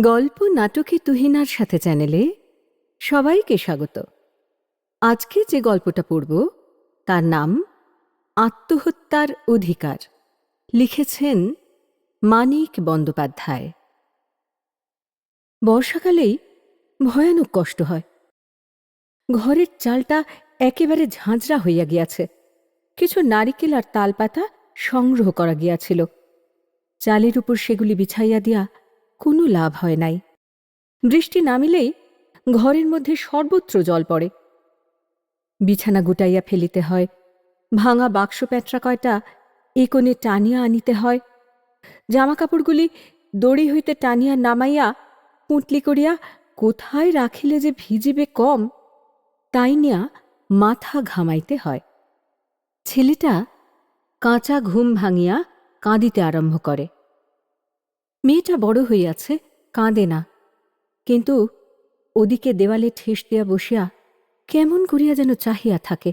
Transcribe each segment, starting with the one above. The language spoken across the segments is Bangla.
গল্প নাটকে তুহিনার সাথে চ্যানেলে সবাইকে স্বাগত। আজকে যে গল্পটা পড়ব, তার নাম আত্মহত্যার অধিকার। লিখেছেন মানিক বন্দ্যোপাধ্যায়। বর্ষাকালেই ভয়ানক কষ্ট হয়। ঘরের চালটা একেবারে ঝাঁঝরা হইয়া গিয়াছে। কিছু নারিকেল আর তালপাতা সংগ্রহ করা গিয়াছিল। চালের উপর সেগুলি বিছাইয়া দিয়া কোনো লাভ হয় নাই। বৃষ্টি নামিলেই ঘরের মধ্যে সর্বত্র জল পড়ে। বিছানা গুটাইয়া ফেলিতে হয়, ভাঙা বাক্স প্যাঁটরা কয়টা এ কোণে টানিয়া আনিতে হয়। জামাকাপড়গুলি দড়ি হইতে টানিয়া নামাইয়া পুঁটলি করিয়া কোথায় রাখিলে যে ভিজিবে কম, তাই নিয়া মাথা ঘামাইতে হয়। ছেলেটা কাঁচা ঘুম ভাঙিয়া কাঁদিতে আরম্ভ করে। মেয়েটা বড় হইয়াছে, কাঁদে না। কিন্তু ওদিকে দেওয়ালে ঠেস দিয়া বসিয়া কেমন করিয়া যেন চাহিয়া থাকে।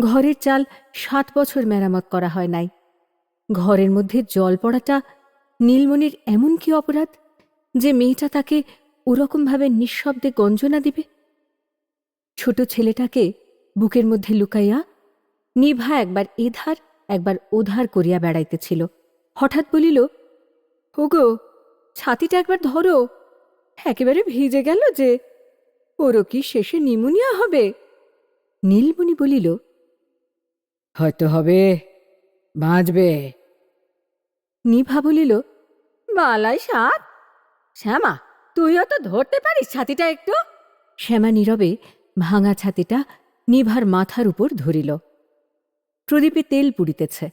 ঘরের চাল সাত বছর মেরামত করা হয় নাই। ঘরের মধ্যে জল পড়াটা নীলমণির এমন কি অপরাধ যে মেয়েটা তাকে ওরকমভাবে নিঃশব্দে গঞ্জনা দিবে? ছোট ছেলেটাকে বুকের মধ্যে লুকাইয়া নিভা একবার এধার, একবার ওধার করিয়া বেড়াইতেছিল। হঠাৎ বলিল ওগো ছাতিটা একবার ধরো। একেবারে ভিজে গেল যে ওরও কি শেষে নিমোনিয়া হবে? নীলমণি বলিল হয়তো হবে বাঁচবে। নিভা বলিল বালাই সাত শ্যামা তুইও তো ধরতে পারিস ছাতিটা একটু? শ্যামা নীরবে ভাঙা ছাতিটা নিভার মাথার উপর ধরিল। প্রদীপে তেল পুড়িতেছে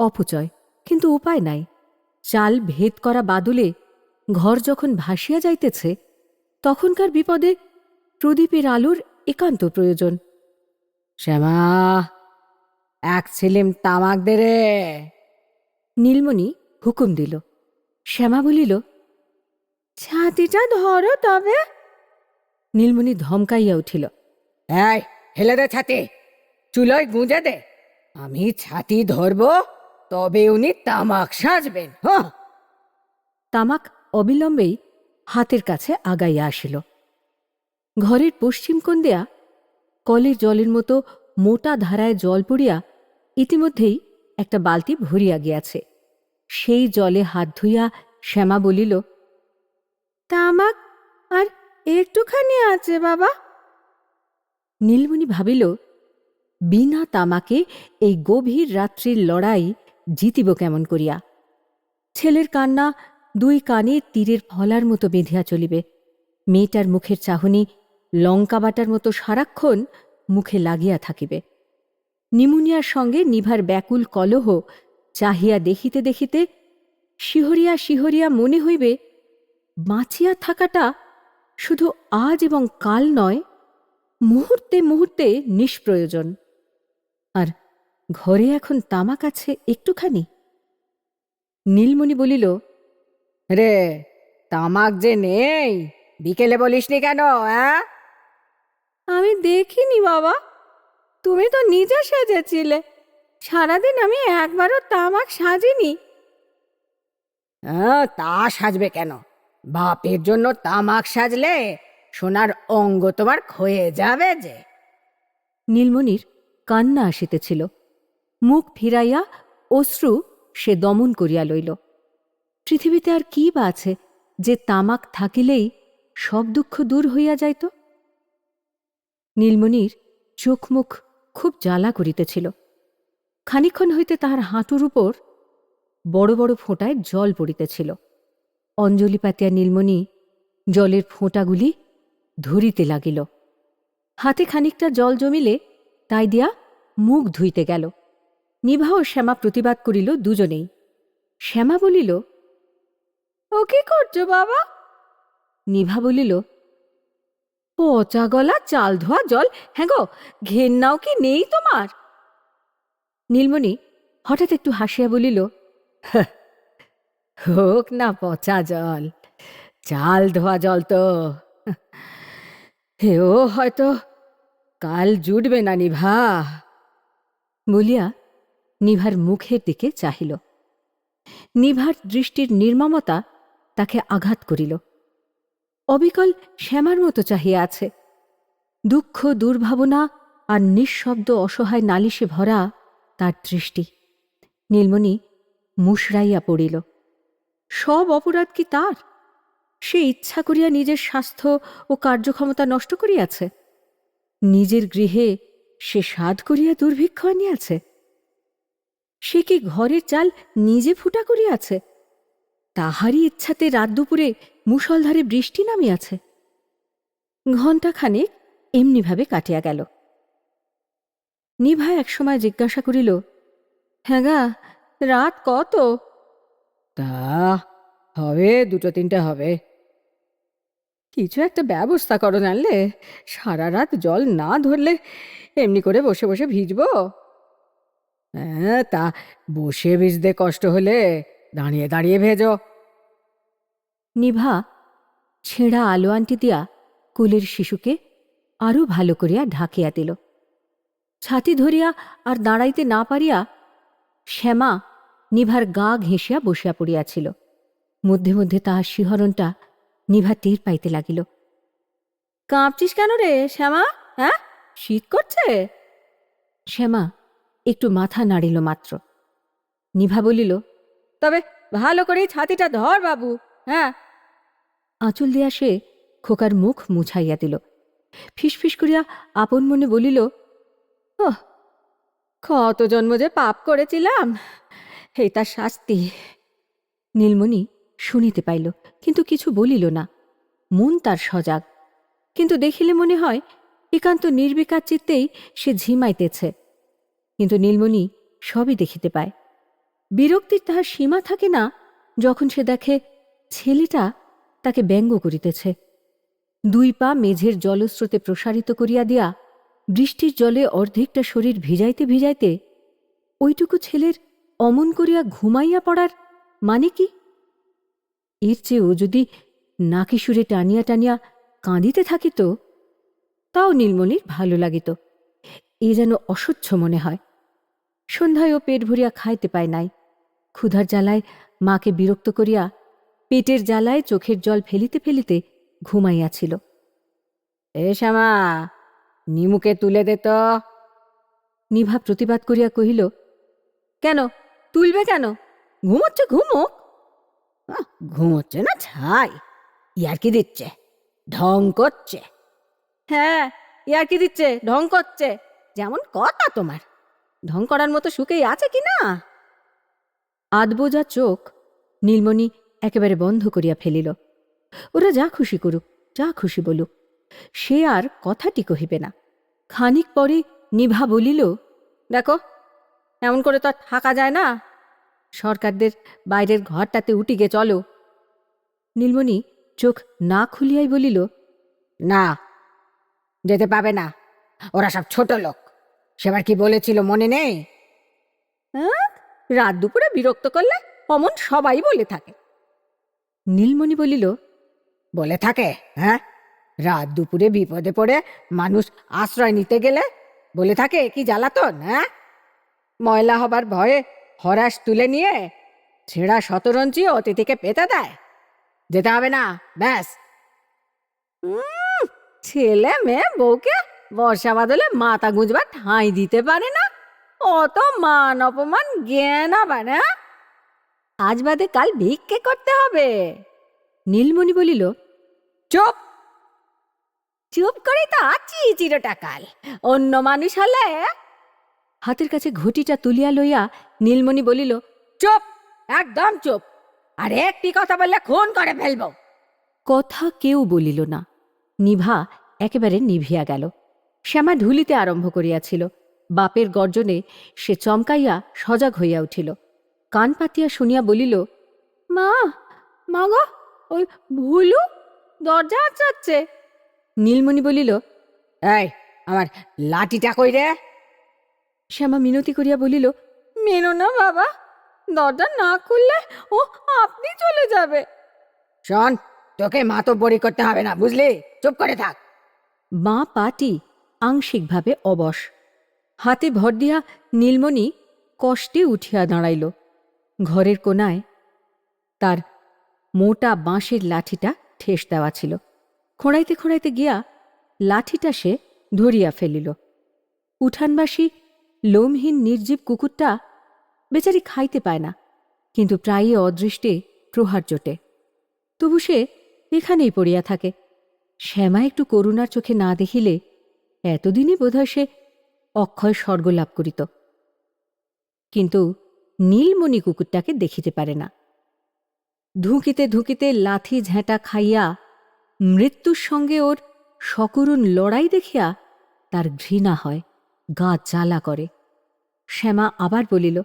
অপচয় কিন্তু উপায় নাই। চাল ভেদ করা বাদুলে ঘর যখন ভাসিয়া যাইতেছে তখনকার বিপদে প্রদীপের আলোর একান্ত প্রয়োজন। শ্যামা এক ছিলিম তামাক দে রে। নীলমণি হুকুম দিল। শ্যামা বলিল ছাতিটা ধরো তবে। নীলমণি ধমকাইয়া উঠিল এই হেলে দে ছাতি। চুলোয় গুঁজে দে। আমি ছাতি ধরবো। তবে উনি তামাক সাজবেন। হ্যাঁ। তামাক অবিলম্বেই হাতের কাছে আগাইয়া আসিল। ঘরের পশ্চিম কোণ দেয়া কলের জলের মতো মোটা ধারায় জল পড়িয়া ইতিমধ্যেই একটা বালতি ভরিয়া গিয়াছে। সেই জলে হাত ধুইয়া শ্যামা বলিল, তামাক, আর একটুখানি আছে বাবা? নীলমণি ভাবিল, বিনা তামাকে এই গভীর রাত্রির লড়াই জিতিব কেমন করিয়া? ছেলের কান্না দুই কানে তীরের ফলার মতো বেঁধিয়া চলিবে। মেয়েটার মুখের চাহনি লঙ্কা বাটার মতো সারাক্ষণ মুখে লাগিয়া থাকিবে। নিমুনিয়ার সঙ্গে নিভার ব্যাকুল কলহ চাহিয়া দেখিতে দেখিতে শিহরিয়া শিহরিয়া মনে হইবে, বাঁচিয়া থাকাটা শুধু আজ এবং কাল নয়, মুহূর্তে মুহূর্তে নিষ্প্রয়োজন। আর ঘরে এখন তামাক আছে একটুখানি। নীলমণি বলিল রে তামাক যে নেই বিকেলে বলিসনি কেন হ্যাঁ আমি দেখিনি বাবা তুমি তো নিজে সেজেছিলে সারাদিন আমি একবারও তামাক সাজিনি। হ্যাঁ, তা সাজবে কেন? বাপের জন্য তামাক সাজলে সোনার অঙ্গ তোমার ক্ষয়ে যাবে যে। নীলমণির কান্না আসিতেছিল। মুখ ফিরাইয়া অশ্রু সে দমন করিয়া লইল। পৃথিবীতে আর কি বা আছে যে তামাক থাকিলেই সব দুঃখ দূর হইয়া যাইত? নীলমণির চোখ মুখ খুব জ্বালা করিতেছিল। খানিক্ষণ হইতে তাহার হাঁটুর উপর বড় বড় ফোঁটায় জল পড়িতেছিল। অঞ্জলি পাতিয়া নীলমণি জলের ফোঁটাগুলি ধরিতে লাগিল। হাতে খানিকটা জল জমিলে তাই দিয়া মুখ ধুইতে গেল। নিভা ও শ্যামা প্রতিবাদ করিল দুজনেই। শ্যামা বলিল, ও কি করছ বাবা? নিভা বলিল, পচা গলা, চাল ধোয়া, জল হ্যাঁ গো, ঘেন্নাও কি নেই তোমার? নীলমণি হঠাৎ একটু হাসিয়া বলিল হোক না পচা জল, চাল ধোয়া জল তো। হেও হয়তো কাল জুটবে না নিভা। বলিয়া নিভার মুখের দিকে চাহিল। নিভার দৃষ্টির নির্মমতা তাকে আঘাত করিল। অবিকল শ্যামার মতো চাহিয়া আছে। দুঃখ, দুর্ভাবনা আর নিঃশব্দ অসহায় নালিশে ভরা তার দৃষ্টি। নীলমণি মুশরাইয়া পড়িল। সব অপরাধ কি তার? সে ইচ্ছা করিয়া নিজের স্বাস্থ্য ও কার্যক্ষমতা নষ্ট করিয়াছে। নিজের গৃহে সে সাধ করিয়া দুর্ভিক্ষ আনিয়াছে। সে কি ঘরের চাল নিজে ফুটা করিয়াছে? তাহারই ইচ্ছাতে রাত দুপুরে মুষলধারে বৃষ্টি নামিয়াছে। ঘণ্টাখানেক এমনিভাবে কাটিয়া গেল। নিভা একসময় জিজ্ঞাসা করিল হ্যাঁ গা, রাত কত? তা, হবে, দুটো তিনটে হবে। কিছু একটা ব্যবস্থা করো জানলে, সারা রাত জল না ধরলে এমনি করে বসে বসে ভিজবো? হ্যাঁ তা বসে ভিজতে কষ্ট হলে দাঁড়িয়ে দাঁড়িয়ে ভেজো। নিভা ছেঁড়া আলো আনটি দিয়া কুলের শিশুকে আরও ভালো করিয়া ঢাকিয়া দিল। ছাতি ধরিয়া আর দাঁড়াইতে না পারিয়া শ্যামা নিভার গা ঘেঁষিয়া বসিয়া পড়িয়াছিল। মধ্যে মধ্যে তাহার শিহরণটা নিভা টের পাইতে লাগিল। কাঁপছিস কেন রে শ্যামা? হ্যাঁ শীত করছে? শ্যামা একটু মাথা নাড়িল মাত্র। নিভা বলিল, তবে ভালো করে ছাতিটা ধর বাবু হ্যাঁ? আঁচল দিয়া সে খোকার মুখ মুছাইয়া দিল। ফিসফিস করিয়া আপন মনে বলিল, ওহ, কত জন্ম যে পাপ করেছিলাম, এই তার শাস্তি। নীলমণি শুনিতে পাইল, কিন্তু কিছু বলিল না। মন তার সজাগ, কিন্তু দেখিলে মনে হয়, একান্ত নির্বিকার চিত্তেই সে ঝিমাইতেছে। কিন্তু নীলমণি সবই দেখিতে পায়। বিরক্তির তাহার সীমা থাকে না যখন সে দেখে ছেলেটা তাকে ব্যঙ্গ করিতেছে। দুই পা মেঝের জলস্রোতে প্রসারিত করিয়া দিয়া বৃষ্টির জলে অর্ধেকটা শরীর ভিজাইতে ভিজাইতে ওইটুকু ছেলের অমন করিয়া ঘুমাইয়া পড়ার মানে কি? এর চেয়েও যদি নাকি সুরে টানিয়া টানিয়া কাঁদিতে থাকিত, তাও নীলমণির ভালো লাগিত। এ যেন অসহ্য মনে হয়। সন্ধ্যায় ও পেট ভরিয়া খাইতে পায় নাই। ক্ষুধার জ্বালায় মাকে বিরক্ত করিয়া পেটের জ্বালায় চোখের জল ফেলিতে ফেলিতে ঘুমাইয়াছিল এ শ্যামা নিমুকে তুলে দে তো। নিভা প্রতিবাদ করিয়া কহিল কেন? তুলবে কেন? ঘুমোচ্ছে ঘুমোক। ঘুমোচ্ছে না ছাই। ইয়ার কি দিচ্ছে? ঢং করছে। হ্যাঁ ইয়ার কি দিচ্ছে? ঢং করছে। যেমন কথা তোমার। ঢং করার মতো সুখেই আছে কি না? আদবোজা চোখ নীলমণি একেবারে বন্ধ করিয়া ফেলিল। ওরা যা খুশি করুক, যা খুশি বলুক, সে আর কথাটি কহিবে না। খানিক পরে নিভা বলিল, দেখো, এমন করে তো আর থাকা যায় না। সরকারদের বাইরের ঘরটাতে উঠিগে চলো। নীলমণি চোখ না খুলিয়াই বলিল, না, যেতে পাবে না। ওরা সব ছোট লোক। সেবার কি বলেছিল মনে নেই? হ্যাঁ? রাত দুপুরে বিরক্ত করলে অমন সবাই বলে থাকে। নীলমণি বলিল বলে থাকে হ্যাঁ? রাত দুপুরে বিপদে পড়ে মানুষ আশ্রয় নিতে গেলে বলে থাকে কি জ্বালাতন হ্যাঁ? ময়লা হবার ভয়ে হরাস তুলে নিয়ে ছেঁড়া শতরঞ্চি অতিথিকে পেতে দেয়। যেতে হবে না ব্যাস। ছেলে মেয়ে বউকে বর্ষা বাদলে মাথা গুঁজবার ঠাঁই দিতে পারে না। অত মান অপমান জ্ঞান আবার হ্যাঁ? আজ বাদে কাল ভিক্ষে করতে হবে। নীলমণি বলিল, চুপ! চুপ করে তো আছি চিরটাকাল। অন্য মানুষ হলে? হাতের কাছে ঘটিটা তুলিয়া লইয়া নীলমণি বলিল, চুপ! একদম চুপ! আর একটি কথা বললে খুন করে ফেলব! কথা কেউ বলিল না। নিভা একেবারে নিভিয়া গেল। শ্যামা ঢুলিতে আরম্ভ করিয়াছিল। বাপের গর্জনে সে চমকাইয়া সজাগ হইয়া উঠিল। কান পাতিয়া শুনিয়া বলিল মা মা গো ওই ভুলু দরজা আচড়াচ্ছে। নীলমণি বলিল এই আমার লাঠিটা কই রে? শ্যামা মিনতি করিয়া বলিল মেনো না বাবা দরজা না খুললে ও আপনি চলে যাবে। শোন তোকে মাতব্বরি করতে হবে না বুঝলি? চুপ করে থাক। মা পাটি আংশিকভাবে অবশ। হাতে ভর দিয়া নীলমণি কষ্টে উঠিয়া দাঁড়াইল। ঘরের কোনায় তার মোটা বাঁশের লাঠিটা ঠেস দেওয়া ছিল। খোঁড়াইতে খোঁড়াইতে গিয়া লাঠিটা সে ধরিয়া ফেলিল। উঠানবাসী লোমহীন নির্জীব কুকুরটা বেচারি খাইতে পায় না, কিন্তু প্রায়ই অদৃষ্টে প্রহার জোটে তবু সে এখানেই পড়িয়া থাকে। শ্যামা একটু করুণার চোখে না দেখিলে এতদিনে বোধহয় সে অক্ষয় স্বর্গ লাভ করিত। কিন্তু নীলমণি কুকুরটাকে দেখিতে পারে না। ধুঁকিতে ধুঁকিতে লাথি ঝেঁটা খাইয়া মৃত্যুর সঙ্গে ওর সকরুণ লড়াই দেখিয়া তার ঘৃণা হয় গা জ্বালা করে। শ্যামা আবার বলিল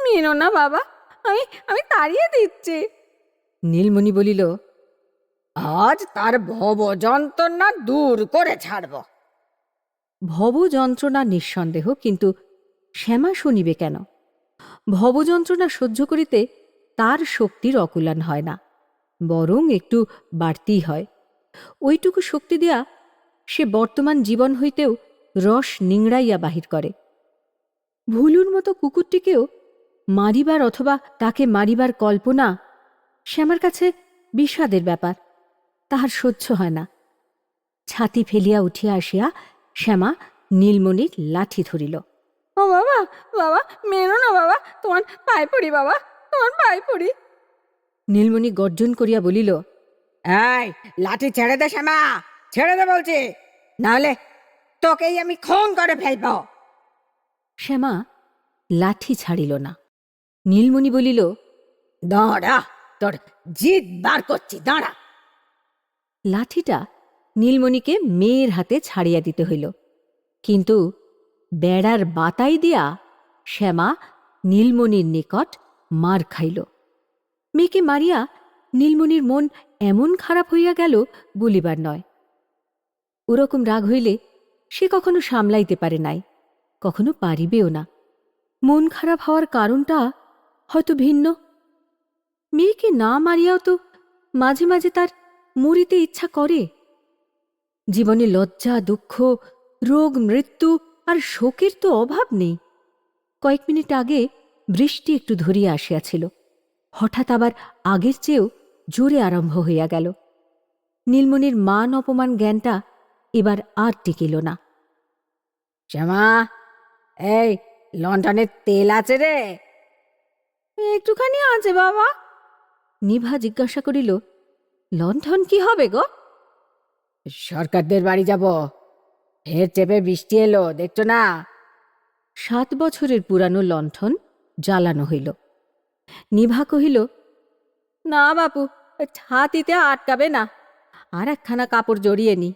মেনো না বাবা আমি আমি তাড়িয়ে দিচ্ছি। নীলমণি বলিল আজ তার ভব যন্ত্রণা দূর করে ছাড়ব। ভব যন্ত্রণা নিঃসন্দেহ, কিন্তু শ্যামা শুনিবে কেন? ভবযন্ত্রণা সহ্য করিতে তার শক্তির অকুলান হয় না, বরং একটু বাড়তিই হয়। ওইটুকু শক্তি দিয়া সে বর্তমান জীবন হইতেও রস নিংড়াইয়া বাহির করে। ভুলুর মতো কুকুরটিকেও মারিবার অথবা তাকে মারিবার কল্পনা শ্যামার কাছে বিষাদের ব্যাপার, তাহার সহ্য হয় না। ছাতি ফেলিয়া উঠিয়া আসিয়া শ্যামা নীলমণির লাঠি ধরিল। ও বাবা বাবা মেনো না বাবা তোমার পায়ে পড়ি বাবা তোমার পায়ে পড়ি। নীলমণি গর্জন করিয়া বলিল এই লাঠি ছেড়ে দে শ্যামা ছেড়ে দে বলছি নাহলে তোকেই আমি খুন করে ফেলব। শ্যামা লাঠি ছাড়িল না। নীলমণি বলিল দাঁড়া তোর জিদ বার করছি দাঁড়া। লাঠিটা নীলমণিকে মেয়ের হাতে ছাড়িয়া দিতে হইল। কিন্তু বেড়ার বাতাই দিয়া শ্যামা নীলমণির নিকট মার খাইল। মেয়েকে মারিয়া নীলমণির মন এমন খারাপ হইয়া গেল বলিবার নয়। ওরকম রাগ হইলে সে কখনো সামলাইতে পারে নাই, কখনো পারিবেও না। মন খারাপ হওয়ার কারণটা হয়তো ভিন্ন। মেয়েকে না মারিয়াও তো মাঝে মাঝে তার মরিতে ইচ্ছা করে। জীবনে লজ্জা দুঃখ রোগ মৃত্যু আর শোকের তো অভাব নেই। কয়েক মিনিট আগে বৃষ্টি একটু ধরিয়া আসিয়াছিল। হঠাৎ আবার আগের চেয়েও জোরে আরম্ভ হইয়া গেল। নীলমণির মান অপমান জ্ঞানটা এবার আর টিকিল না। শ্যামা এই লন্ডনের তেল আছে রে। একটুখানি আছে বাবা। নিভা জিজ্ঞাসা করিল লণ্ঠন কি হবে গো? সরকারদের বাড়ি যাব। ফের চেপে বৃষ্টি এলো, দেখছ না? সাত বছরের পুরানো লণ্ঠন জ্বালানো হইল। নিভা কহিল, না বাপু, ছাতিতে আটকাবে না। আর একখানা কাপড় জড়িয়ে নি।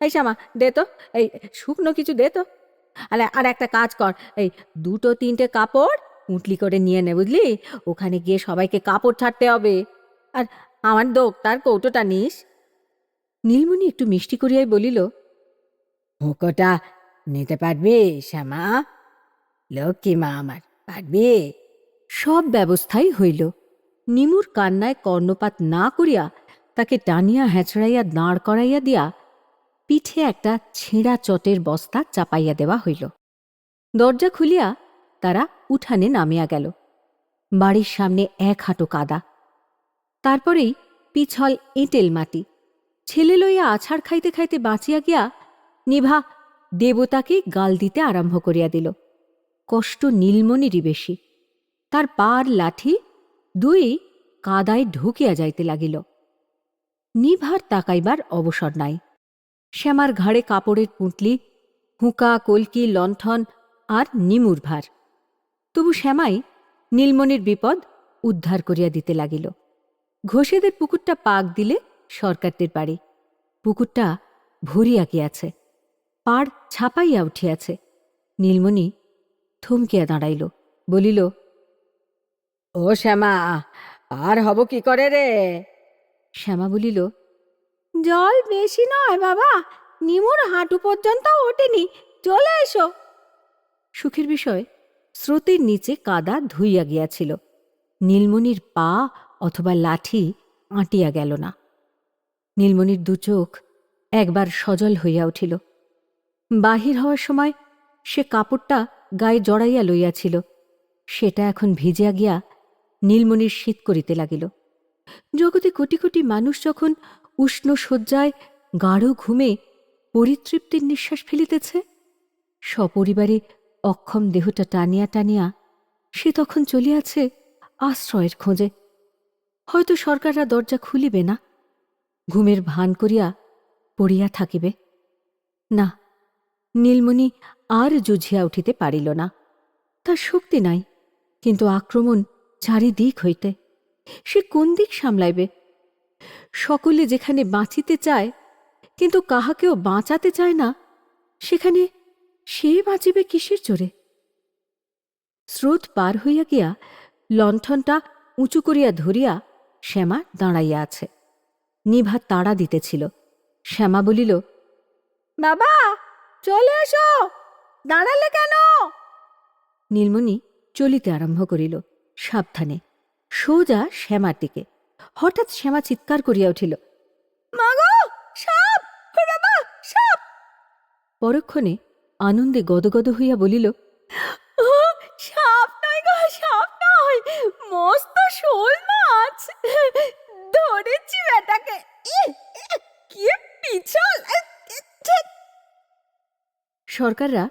এই শ্যামা দে তো, এই শুকনো কিছু দে তো। আরে, আর একটা কাজ কর, এই দুটো তিনটে কাপড় উঁটলি করে নিয়ে নে, বুঝলি? ওখানে গিয়ে সবাইকে কাপড় ছাড়তে হবে। আর আমার দোক, তার কৌটোটা নিস। নীলমণি একটু মিষ্টি করিয়াই বলিল হুঁকোটা নিতে পারবে, শ্যামা? লক্ষ্মী মা আমার, পারবে? সব ব্যবস্থাই হইল। নিমুর কান্নায় কর্ণপাত না করিয়া তাকে টানিয়া হ্যাঁচড়াইয়া দাঁড় করাইয়া দিয়া পিঠে একটা ছেঁড়া চটের বস্তা চাপাইয়া দেওয়া হইল। দরজা খুলিয়া তারা উঠানে নামিয়া গেল। বাড়ির সামনে এক হাঁটু কাদা। তারপরেই পিছল এঁটেল মাটি ছেলে লইয়া আছাড় খাইতে খাইতে বাঁচিয়া গিয়া নিভা দেবতাকে গাল দিতে আরম্ভ করিয়া দিল। কষ্ট নীলমণিরই বেশি। তার পার লাঠি দুই কাদায় ঢুকিয়া যাইতে লাগিল। নিভার তাকাইবার অবসর নাই। শ্যামার ঘাড়ে কাপড়ের পুঁটলি, হুঁকা, কলকি, লণ্ঠন আর নিমুর ভার। তবু শ্যামাই নীলমণির বিপদ উদ্ধার করিয়া দিতে লাগিল। ঘোষেদের পুকুরটা পাক দিলে সরকারদের বাড়ি। পুকুরটা ভরিয়া গিয়াছে পাড় ছাপাইয়া উঠিয়াছে। নীলমণি থমকিয়া দাঁড়াইল, বলিল, ও শ্যামা, আর হব কি করে রে? শ্যামা বলিল, জল বেশি নয় বাবা, নিমুর হাঁটু পর্যন্ত ওঠেনি, চলে এসো। সুখের বিষয়, স্রোতের নিচে কাদা ধুইয়া গিয়াছিল। নীলমণির পা অথবা লাঠি আঁটিয়া গেল না। নীলমণির দু চোখ একবার সজল হইয়া উঠিল। বাহির হওয়ার সময় সে কাপড়টা গায়ে জড়াইয়া লইয়াছিল। সেটা এখন ভিজিয়া গিয়া নীলমণির শীত করিতে লাগিল। জগতে কোটি কোটি মানুষ যখন উষ্ণ শয্যায় গাঢ় ঘুমে পরিতৃপ্তির নিঃশ্বাস ফেলিতেছে, সপরিবারে অক্ষম দেহটা টানিয়া টানিয়া সে তখন চলিয়াছে আশ্রয়ের খোঁজে। হয়তো সরকাররা দরজা খুলিবে না। ঘুমের ভান করিয়া পড়িয়া থাকিবে। না, নীলমণি আর জুঝিয়া উঠিতে পারিল না। তার শক্তি নাই, কিন্তু আক্রমণ চারিদিক হইতে। সে কোন দিক সামলাইবে? সকলে যেখানে বাঁচিতে চায়, কিন্তু কাহাকেও বাঁচাতে চায় না, সেখানে সে বাঁচিবে কিসের জোরে? স্রোত পার হইয়া গিয়া লণ্ঠনটা উঁচু করিয়া ধরিয়া শ্যামা দাঁড়াইয়া আছে। নিভা তাড়া দিতেছিল। শ্যামা বলিল, বাবা, চলে এসো। দাঁড়ালে কেন? নীলমণি চলিতে আরম্ভ করিল, সাবধানে। সোজা শ্যামার দিকে। হঠাৎ শ্যামা চিৎকার করিয়া উঠিল, মাগো, সাপ! সাপ! পরক্ষণে আনন্দে গদগদ হইয়া বলিল সাপ নয় গো, সাপ নয়। মস্ত শোল মাছ। ধরেছি বেটাকে পিছল। সরকাররা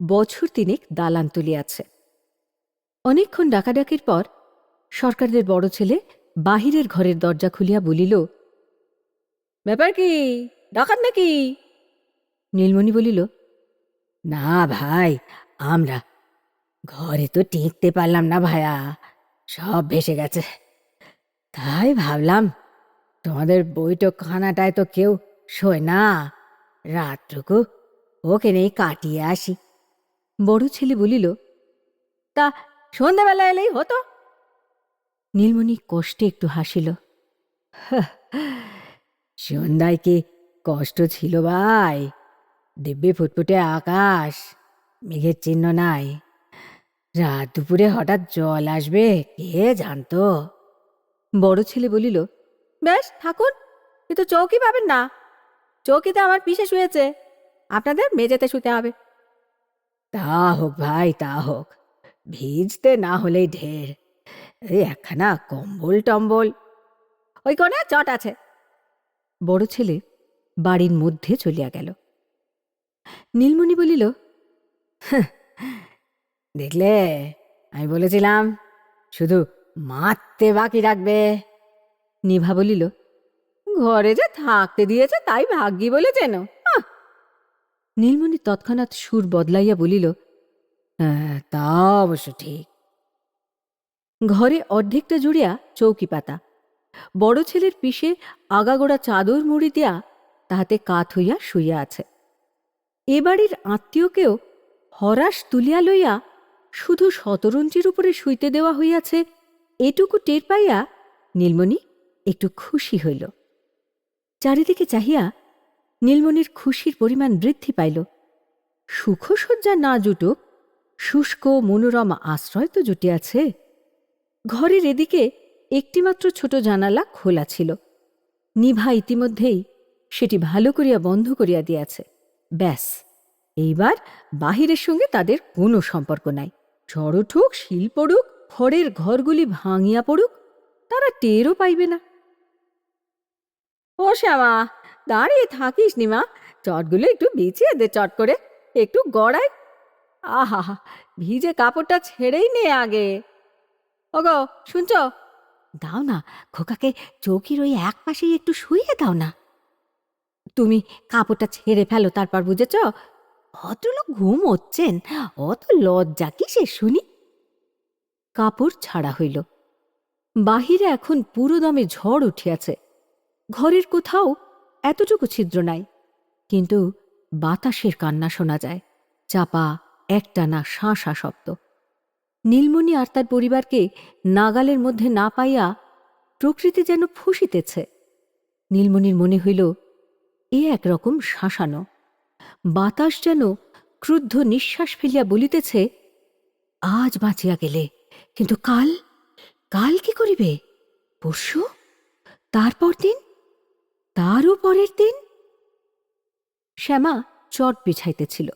বছর তিনেক দালান তুলিয়াছে। অনেকক্ষণ ডাকাডাকির পর সরকারদের বড় ছেলে বাহিরের ঘরের দরজা খুলিয়া বলিল, ব্যাপার কি? ডাকাত নাকি? নীলমণি বলিল, না ভাই, আমরা ঘরে তো টিকতে পারলাম না ভায়া, সব ভেসে গেছে। তাই ভাবলাম তোমাদের বৈঠকখানাটায় তো কেউ শোয় না। রাতটুকু ওকে নেই কাটিয়ে আসি। বড় ছেলে বলিল, তা সন্ধ্যাবেলা এলেই হতো? নীলমণি কষ্টে একটু হাসিল সন্ধ্যায় কি কষ্ট ছিল ভাই? দিব্যি ফুটফুটে আকাশ, মেঘের চিহ্ন নাই। রাত দুপুরে হঠাৎ জল আসবে, কে জানতো? বড় ছেলে বলিল বেশ থাকুন। কিন্তু চৌকি পাবেন না। চৌকিতে আমার পিসে শুয়েছে। আপনাদের মেঝেতে শুতে হবে। তা হোক ভাই তা হোক। ভিজতে না হলেই ঢের। এই একখানা কম্বল টম্বল। ওই কোণে চট আছে। বড় ছেলে বাড়ির মধ্যে চলিয়া গেল। নীলমণি বলিল দেখলে আমি বলেছিলাম শুধু মারতে বাকি রাখবে। নিভা বলিল, ঘরে যে থাকতে দিয়েছে তাই ভাগ্যি বলেছেন নীলমণি তৎক্ষণাৎ সুর বদলাইয়া বলিল হ্যাঁ তা অবশ্য ঠিক। ঘরে অর্ধেকটা জুড়িয়া চৌকি পাতা। বড় ছেলের পিষে আগাগোড়া চাদর মুড়ি দিয়া তাহাতে কাত হইয়া শুইয়া আছে। এ বাড়ির আত্মীয়কেও হরাস তুলিয়া লইয়া শুধু শতরঞ্চির উপরে শুইতে দেওয়া হইয়াছে, এটুকু টের পাইয়া নীলমণি একটু খুশি হইল। চারিদিকে চাহিয়া নীলমণির খুশির পরিমাণ বৃদ্ধি পাইল। সুখসজ্জা না জুটুক, শুষ্ক মনোরম আশ্রয় তো জুটিয়াছে ঘরের এদিকে একটিমাত্র ছোট জানালা খোলা ছিল। নিভা ইতিমধ্যেই সেটি ভালো করিয়া বন্ধ করিয়া দিয়াছে। ব্যাস, এইবার বাহিরের সঙ্গে তাদের কোনো সম্পর্ক নাই। ঝড় উঠুক, শিল পড়ুক খড়ের ঘরগুলি ভাঙিয়া পড়ুক, তারা টেরও পাইবে না। ও শ্যামা দাঁড়িয়ে থাকিস নিমা চটগুলো একটু বিছিয়ে দে চট করে। একটু গড়াই। আহা, ভিজে কাপড়টা ছেড়েই নে আগে। ওগো, শুনছ? দাও না, খোকাকে চৌকির ওই এক পাশেই একটু শুইয়ে দাও না। তুমি কাপড়টা ছেড়ে ফেলো তারপর, বুঝেছ? ভদ্রলোক ঘুম হচ্ছেন। অত লজ্জা কি সে শুনি? কাপড় ছাড়া হইল। বাহিরে এখন পুরোদমে ঝড় উঠিয়াছে। ঘরের কোথাও এতটুকু ছিদ্র নাই। কিন্তু বাতাসের কান্না শোনা যায়। চাপা, একটানা শাঁসা শব্দ। নীলমণি আর তার পরিবারকে নাগালের মধ্যে না পাইয়া প্রকৃতি যেন ফুসিতেছে। নীলমণির মনে হইল, এ একরকম শাসানো। বাতাস যেন ক্রুদ্ধ নিঃশ্বাস ফেলিয়া বলিতেছে, আজ বাঁচিয়া গেলে, কিন্তু কাল? কাল কি করিবে? পরশু? তারপর দিন? তারও পরের দিন? শ্যামা চট বিছাইতেছিল।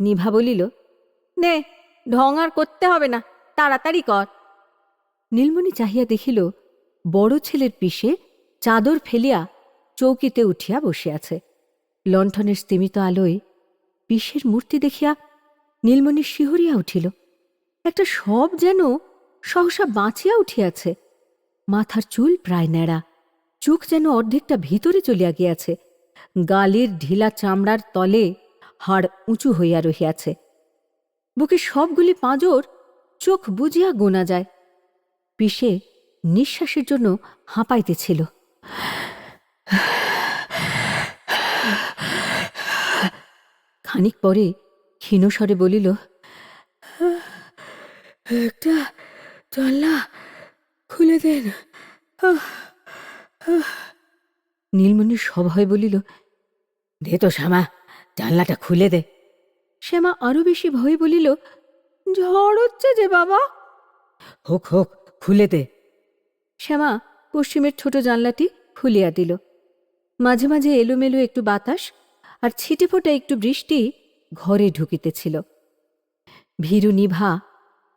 নিভা বলিল নে ঢং আর করতে হবে না তাড়াতাড়ি কর। নীলমণি চাহিয়া দেখিল বড় ছেলের পিসে চাদর ফেলিয়া চৌকিতে উঠিয়া বসিয়াছে লণ্ঠনের স্তিমিত আলোয় পিসের মূর্তি দেখিয়া নীলমণি শিহরিয়া উঠিল। একটা সব যেন সহসা বাঁচিয়া উঠিয়াছে। মাথার চুল প্রায় ন্যাড়া। চোখ যেন অর্ধেকটা ভিতরে চলিয়া গিয়াছে। গালের ঢিলা চামড়ার তলে হাড় উঁচু হইয়া রহিয়াছে। বুকে সবগুলি পাঁজর চোখ বুঝিয়া গোনা যায়। পিসে নিঃশ্বাসের জন্য হাঁপাইতেছিল। খানিক পরে ক্ষীণস্বরে বলিল, একটা জানলা খুলে দেন নীলমণির সভয় বলিল, দে তো শ্যামা, জানলাটা খুলে দে। শ্যামা আরও বেশি ভয়ে বলিল, ঝড় হচ্ছে যে বাবা। হোক হোক, খুলে দে। শ্যামা পশ্চিমের ছোট জানলাটি খুলিয়া দিল। মাঝে মাঝে এলোমেলো একটু বাতাস আর ছিটে ফোটা একটু বৃষ্টি ঘরে ঢুকিতেছিল। ভীরু নিভা,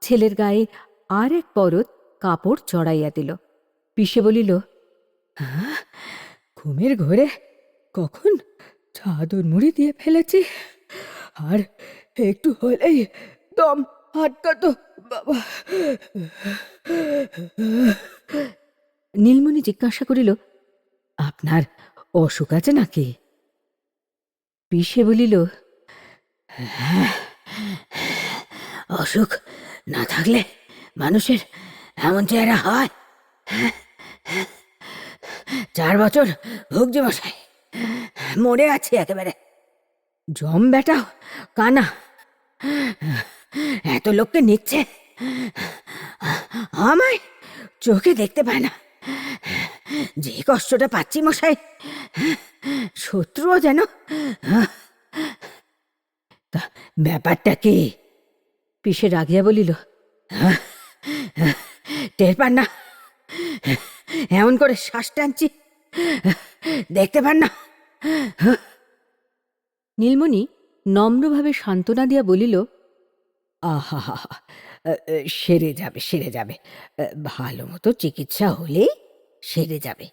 ছেলের গায়ে আর এক পরত কাপড় চড়াইয়া দিল। পিসে বলিল ঘুমের ঘরে কখন চাদর মুড়ি দিয়ে ফেলেছি? আর একটু হলেই দম আটকাতো বাবা। নীলমণি জিজ্ঞাসা করিল আপনার অসুখ আছে নাকি? পিসে বলিল হ্যাঁ, অসুখ না থাকলে মানুষের এমন চেহারা হয়? চার বছর ভোগ যে মশাই, মরে আছি একেবারে। জম বেটা কানা, এত লোককে নিচ্ছে, আমায় চোখে দেখতে পায় না। যে কষ্টটা পাচ্ছি মশাই, শত্রুও যেন ব্যাপারটা কি? পিসে রাগিয়া বলিল টের পান না। এমন করে শ্বাস টানছি। দেখতে পান না। নীলমণি নম্রভাবে সান্ত্বনা দিয়া বলিল আহা সেরে যাবে সেরে যাবে। ভালো মতো চিকিৎসা হলেই সেরে যাবে।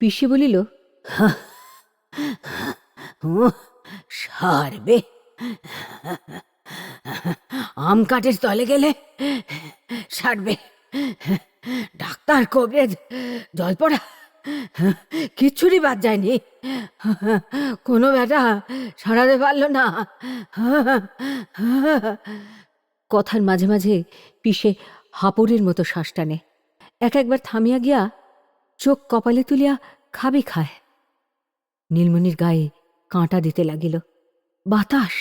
পিসি বলিল সারবে। আম কাঠের তলে গেলে সারবে। ডাক্তার কবিরাজ, জলপড়া, কিচ্ছুরই বাদ যায়নি। কোনো ব্যাটা সারাতে পারল না। কথার মাঝে মাঝে পিসে হাপড়ের মতো শ্বাস টানে। এক একবার থামিয়া গিয়া চোখ কপালে তুলিয়া খাবি খায়। নীলমণির গায়ে কাঁটা দিতে লাগিল। বাতাস,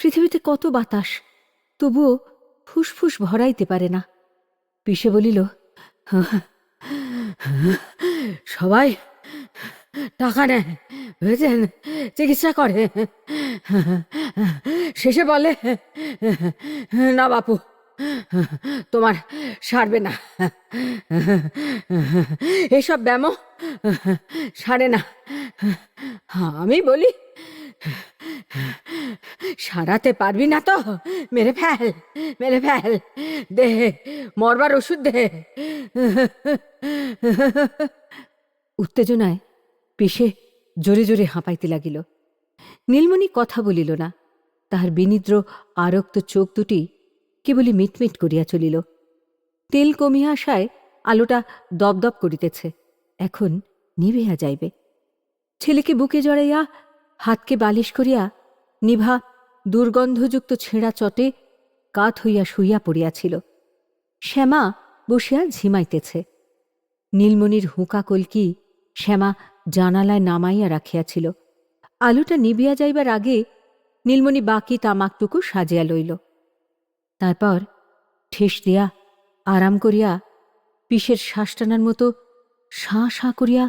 পৃথিবীতে কত বাতাস, তবুও ফুসফুস ভরাইতে পারে না। পিসে বলিল সবাই টাকা নেয় বুঝেছেন চিকিৎসা করে? শেষে বলে, না বাপু, তোমার সারবে না। এসব ব্যামো সারে না। আমি বলি সারাতে পারবি না তো? মেরে ফেল মেরে ফেল। দে, মরবার ওষুধ দে। উত্তেজনায় পিসে জোরে জোরে হাঁপাইতে লাগিল। নীলমণি কথা বলিল না। তাহার বিনিদ্র, আরক্ত চোখ দুটি কেবলই মিটমিট করিয়া চলিল। তেল কমিয়া আসায় আলোটা দপদপ করিতেছে। এখন নিভিয়া যাইবে। ছেলেকে বুকে জড়াইয়া হাতকে বালিশ করিয়া নিভা দুর্গন্ধযুক্ত ছেঁড়া চটে কাত হইয়া শুইয়া পড়িয়াছিল। শ্যামা বসিয়া ঝিমাইতেছে। নীলমণির হুঁকা কলকি শ্যামা জানালায় নামাইয়া রাখিয়াছিল। আলুটা নিবিয়া যাইবার আগে নীলমণি বাকি তামাকটুকু সাজিয়া লইল। তারপর ঠেস দিয়া আরাম করিয়া পিসের শ্বাস টানার মতো শাঁ শাঁ করিয়া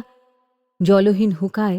জলহীন হুকায়